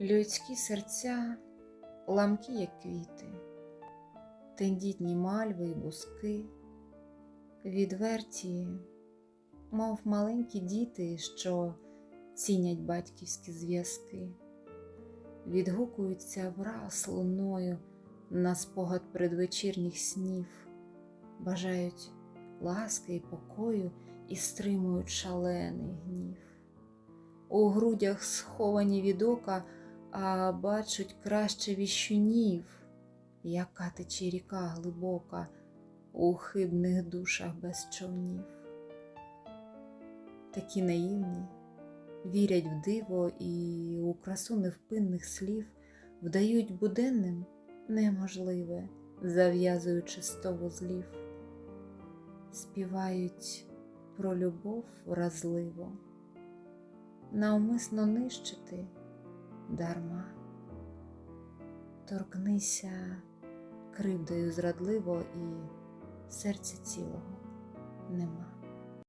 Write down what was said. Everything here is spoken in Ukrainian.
Людські серця ламкі, як квіти, тендітні мальви й бузки, відверті, мов маленькі діти, що цінять батьківські зв'язки, відгукуються враз луною на спогад предвечірніх снів, бажають ласки й покою і стримують шалений гнів. У грудях сховані від ока, а бачать краще віщунів, яка тече ріка глибока у хибних душах без човнів. Такі наївні, вірять в диво і у красу невпинних слів, вдають буденним неможливе, зав'язуючи сто вузлів, співають про любов вразливо навмисно нищити дарма. Торкнися кривдою зрадливо і серця цілого нема.